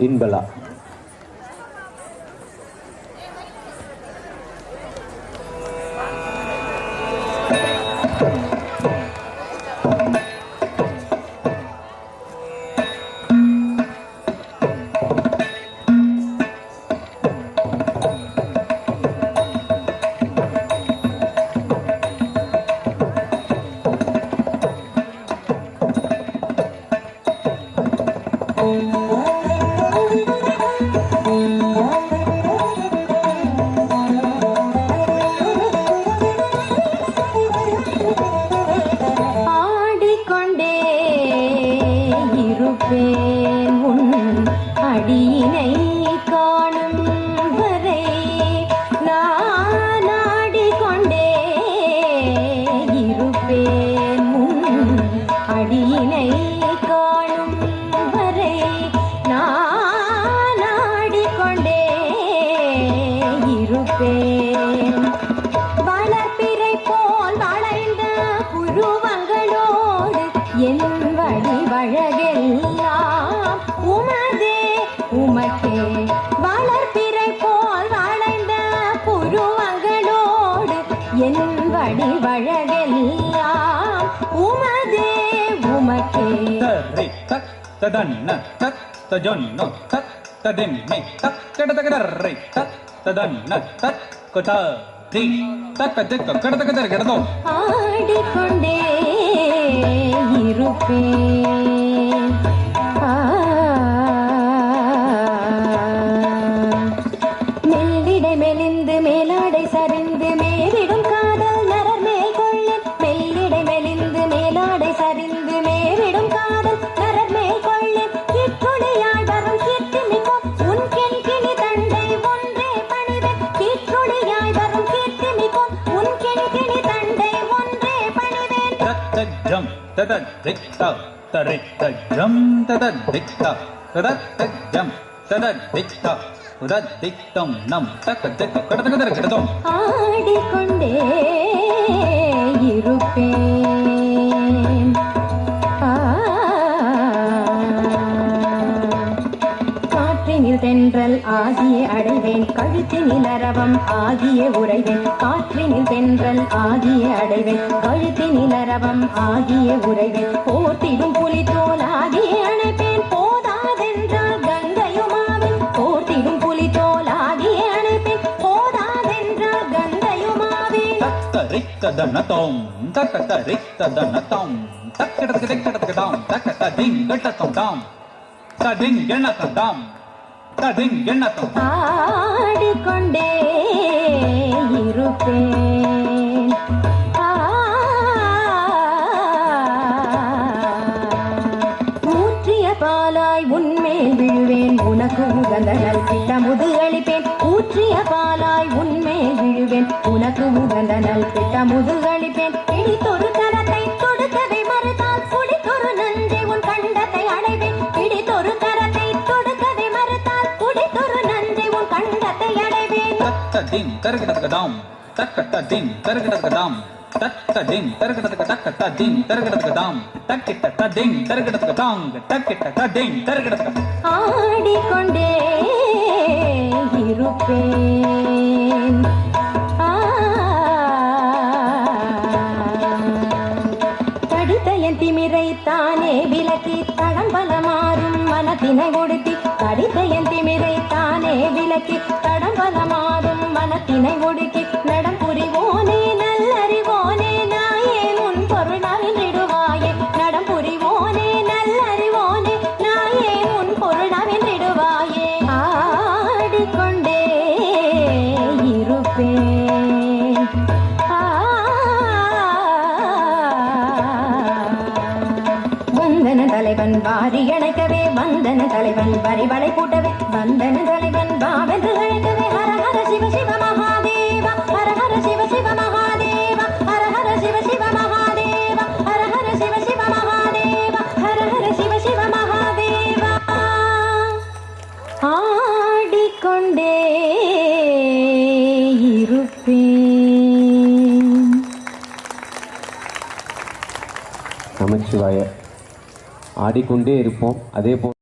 இன்பலா. இருப்பேன் உன் அடியினை காணும் வரை நான் ஆடிக்கொண்டே இருப்பேன். உன் அடியினை காணும் வரை நான் ஆடிக்கொண்டே இருப்பேன். என் வழி வழகெல்லாம் உமதே உமக்கே வளர்ப்பிறை போல் வளைந்த புருவங்களோடு என் வழி வழகெல்லாம் உமதே உமக்கே தரி தக் ததன்ன தக் தஜொன்ன தக் ததின்னை தக் கடதகடரை தக் ததன்ன கொத கடதோ ஆடிக்கொண்டே. மெல்லிடை மெலிந்து மேலாடை சரிந்து மேலிடும் धिक्तम तद धिक्त तरिक्तजम तद धिक्त तदत्तजम तद धिक्त उदद्धिक्तं नम तक जक कटतक दर कटतम आडिकोंड காற்றினில் தென்றல் ஆகிய அடைவேன். கழுத்தினில் அரவம் ஆகிய உறைவேன். காற்றினில் தென்றல் ஆகிய அடைவேன். கழுத்தினில் அரவம் ஆகிய உறைவேன். போர்த்திடும் புலித்தோல் ஆகிய அணைப்பேன். போதாதென்றால் கங்கையுமாவேன். போர்த்திடும் புலித்தோல் ஆகிய அணைப்பேன். போதாதென்றால் கங்கையுமாவேன். தக்க ரிக்ததன தோம் தக்க தரிக்ததன தோம் தக்க கடதக திக்க தாம் தக்க ததிங் கட்டத்தம் தாம். ததிங் எண்ணத்தம் தாம் ததிங் எண்ணத்தம் ஆடிக்கொண்டே இருப்பேன். ஆ. ஊற்றிய பாலாய் உன்மேல் விழுவேன். உனக்கு உகந்த நல் திட்டமுது அளிப்பேன் ஊற்றிய பாலாய் உன்மேல் விழுவேன். உனக்கு உகந்த நல் திட்டமுது அளிப்பேன் பிடித்தொரு அடைவேன் தத்த தின் தருகிடதக தாம் தக்கட்ட தின் தருகிடதக தாம் தின் தருகிடதக தக்கட்ட தின் தருகிடதக தாம் தக்கிட்ட ததிங் தருகிடதக தாங் தக்கிட்ட ததிங் தருகிடதக ஆடிக்கொண்டே இருப்பேன். ஆ. படித்த என் திமிரை தானே விலக்கி தடம்பல மாறும் மனத்தினை ஒடுக்கி படித்த என் திமிரை தானே விலக்கி தடம்பல மாறும் ஒடுக்கி நடம் புரிவோனே நல்லறிவோனே நாயே பொருள் பொருளாவிடுவாயே நடம் புரிவோனே நல்லறிவோனே நாயே பொருள் பொருளாவிடுவாயே ஆடிக்கொண்டே இருப்பே. வந்தன தலைவன் வாரி அணைக்கவே வந்தன தலைவன் வரிவளை கூட்டவே வந்தன தலைவன் பாவென்று அழைக்கவே. ஆடிக்கொண்டே இருப்பேன். நமச்சிவாய ஆடிக்கொண்டே இருப்போம். அதே போல்